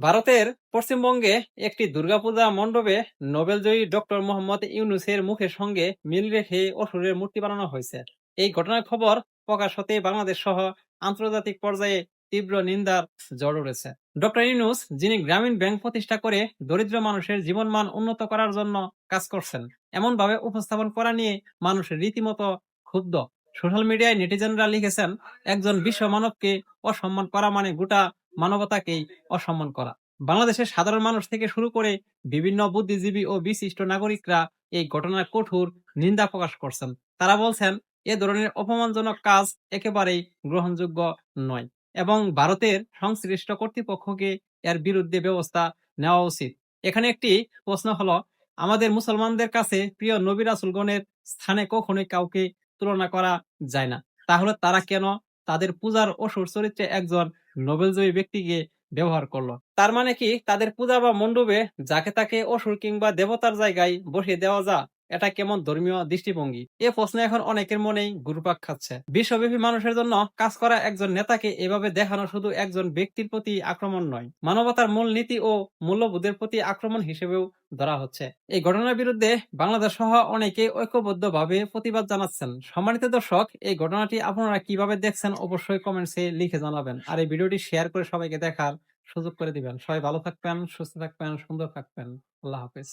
ভারতের পশ্চিমবঙ্গে একটি দুর্গাপূজা মণ্ডপে নোবেলজয়ী ডক্টর মোহাম্মদ ইউনুসের মুখের সঙ্গে মিল রেখে অসুরের মূর্তি বানানো হয়েছে। এই ঘটনার খবর প্রকাশ হতে বাংলাদেশ সহ আন্তর্জাতিক পর্যায়ে তীব্র নিন্দার ঝড় উঠেছে। ডক্টর ইউনুস, যিনি গ্রামীণ ব্যাংক প্রতিষ্ঠা করে দরিদ্র মানুষের জীবনমান উন্নত করার জন্য কাজ করছেন এমন ভাবে উপস্থাপন করা নিয়ে মানুষ রীতিমতো ক্ষুব্ধ। সোশ্যাল মিডিয়ায় নেটিজেনরা লিখেছেন, একজন বিশ্ব মানবকে অসম্মান করা মানে গোটা মানবতাকেই অসম্মান করা। বাংলাদেশের সাধারণ মানুষ থেকে শুরু করে বিভিন্ন বুদ্ধিজীবী ও বিশিষ্ট নাগরিকরা এই ঘটনার কঠোর নিন্দা প্রকাশ করছেন। তারা বলছেন, এ ধরনের অপমানজনক কাজ একেবারেই গ্রহণযোগ্য নয় এবং ভারতের সংশ্লিষ্ট কর্তৃপক্ষকে এর বিরুদ্ধে ব্যবস্থা নেওয়া উচিত। এখানে একটি প্রশ্ন হলো, আমাদের মুসলমানদের কাছে প্রিয় নবী রাসুলগণের স্থানে কখনোই কাউকে তুলনা করা যায় না। তাহলে তারা কেন তাদের পূজার অসুর চরিত্রে একজন নোবেলজয়ী ব্যক্তিকে ব্যবহার করল। তার মানে কি? তাদের পূজা বা মণ্ডপে যাকে তাকে অসুর কিংবা দেবতার জায়গায় বসিয়ে দেওয়া যা এটা কেমন ধর্মীয় দৃষ্টিভঙ্গি? এ প্রশ্ন এখন অনেকের মনেই ঘুরপাক খাচ্ছে। বিশ্বব্যাপী মানুষের জন্য কাজ করা একজন নেতাকে এভাবে দেখানো শুধু একজন ব্যক্তির প্রতি আক্রমণ নয়, মানবতার মূল নীতি ও মূল্যবোধের প্রতি আক্রমণ হিসেবেও ধরা হচ্ছে। এই ঘটনার বিরুদ্ধে বাংলাদেশ সহ অনেকে ঐক্যবদ্ধভাবে প্রতিবাদ জানাচ্ছেন। সম্মানিত দর্শক, এই ঘটনাটি আপনারা কীভাবে দেখছেন অবশ্যই কমেন্টসে লিখে জানাবেন। আর এই ভিডিওটি শেয়ার করে সবাইকে দেখার সুযোগ করে দিবেন। সবাই ভালো থাকবেন, সুস্থ থাকবেন, সুন্দর থাকবেন। আল্লাহ হাফেজ।